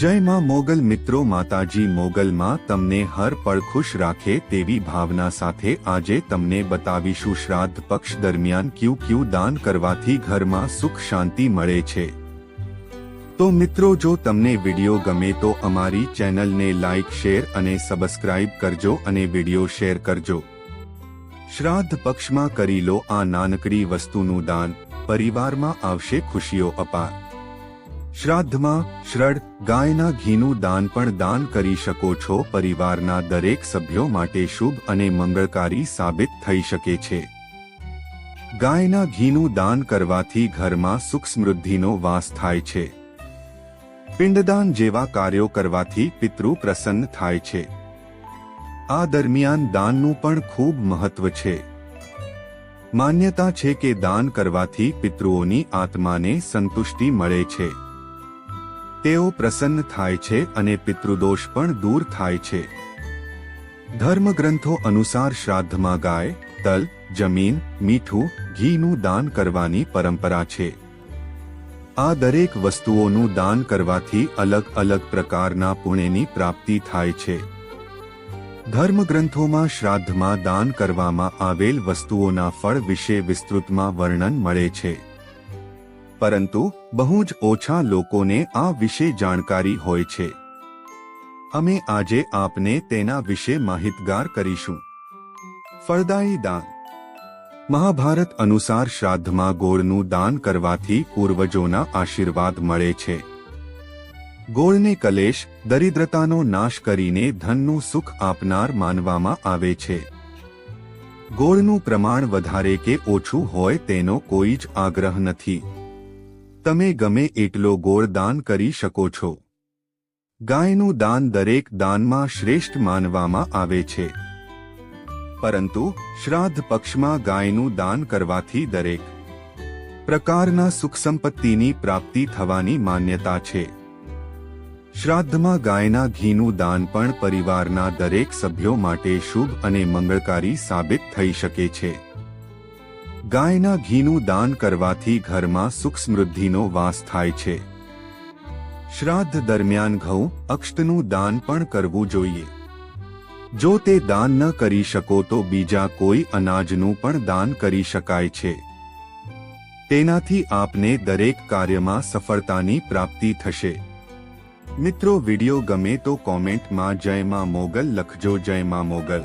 જય માં મોગલ મિત્રો માતાજી મોગલમાં તમને હર પળ ખુશ રાખે તેવી ભાવના સાથે આજે તમને બતાવીશું શ્રાદ્ધ પક્ષ દરમિયાન ક્યુ ક્યુ દાન કરવાથી ઘરમાં સુખ શાંતિ મળે છે. તો મિત્રો જો તમને વીડિયો ગમે તો અમારી ચેનલને લાઇક શેર અને સબસ્ક્રાઇબ કરજો અને વીડિયો શેર કરજો. શ્રાદ્ધ પક્ષમાં કરી લો આ નાનકડી વસ્તુનું દાન. પરિવારમાં આવશે ખુશીઓ અપાર. શ્રાદ્ધમાં શ્રડ ગાયના ઘીનું દાન પણ દાન કરી શકો છો. પરિવારના દરેક સભ્યો માટે શુભ અને મંગળકારી સાબિત થઈ શકે છે. ગાયના ઘીનું દાન કરવાથી ઘરમાં સુખ સમૃદ્ધિનો વાસ થાય છે. પિંડદાન જેવા કાર્યો કરવાથી પિતૃ પ્રસન્ન થાય છે. આ દરમિયાન દાનનું પણ ખૂબ મહત્વ છે. માન્યતા છે કે દાન કરવાથી પિતૃઓની આત્માને સંતુષ્ટિ મળે છે. તેઓ પ્રસન્ન થાય છે અને પિતૃદોષ પણ દૂર થાય છે. ધર્મગ્રંથો અનુસાર શ્રાદ્ધમાં ગાય, તલ, જમીન, મીઠું, ઘીનું દાન કરવાની પરંપરા છે. આ દરેક વસ્તુઓનું દાન કરવાથી અલગ અલગ પ્રકારના પુણ્યની પ્રાપ્તિ થાય છે. ધર્મગ્રંથોમાં શ્રાદ્ધમાં દાન કરવામાં આવેલ વસ્તુઓના ફળ વિશે વિસ્તૃતમાં વર્ણન મળે છે. પરંતુ બહુ જ ઓછા લોકોને આ વિશે જાણકારી હોય છે. અમે આજે આપને તેના વિશે માહિતગાર કરીશું. ફળદાયી દાન. મહાભારત અનુસાર શ્રાદ્ધમાં ગોળનું દાન કરવાથી પૂર્વજોના આશીર્વાદ મળે છે. ગોળને કલેશ, દરિદ્રતાનો નાશ કરીને ધનનું સુખ આપનાર માનવામાં આવે છે. ગોળનું પ્રમાણ વધારે કે ઓછું હોય તેનો કોઈ જ આગ્રહ નથી. તમે ગમે એટલો ગોળ દાન કરી શકો છો. ગાયનું દાન દરેક દાનમાં શ્રેષ્ઠ માનવામાં આવે છે. પરંતુ, શ્રાદ્ધ પક્ષમાં ગાયનું દાન કરવાથી દરેક પ્રકારના સુખ સંપત્તિની પ્રાપ્તિ થવાની માન્યતા છે. શ્રાદ્ધમાં ગાયના ઘીનું દાન પણ પરિવારના દરેક સભ્યો માટે શુભ અને મંગળકારી સાબિત થઈ શકે છે. ગાયના ઘીનું દાન કરવાથી ઘરમાં સુખ સમૃદ્ધિનો વાસ થાય છે. શ્રાદ્ધ દરમિયાન ઘઉં, અક્ષતનું દાન પણ કરવું જોઈએ. જો તે દાન ન કરી શકો તો બીજા કોઈ અનાજનું પણ દાન કરી શકાય છે. તેનાથી આપને દરેક કાર્યમાં સફળતાની પ્રાપ્તિ થશે. મિત્રો, વિડિયો ગમે તો કોમેન્ટમાં જય માં મોગલ લખજો, જય માં મોગલ.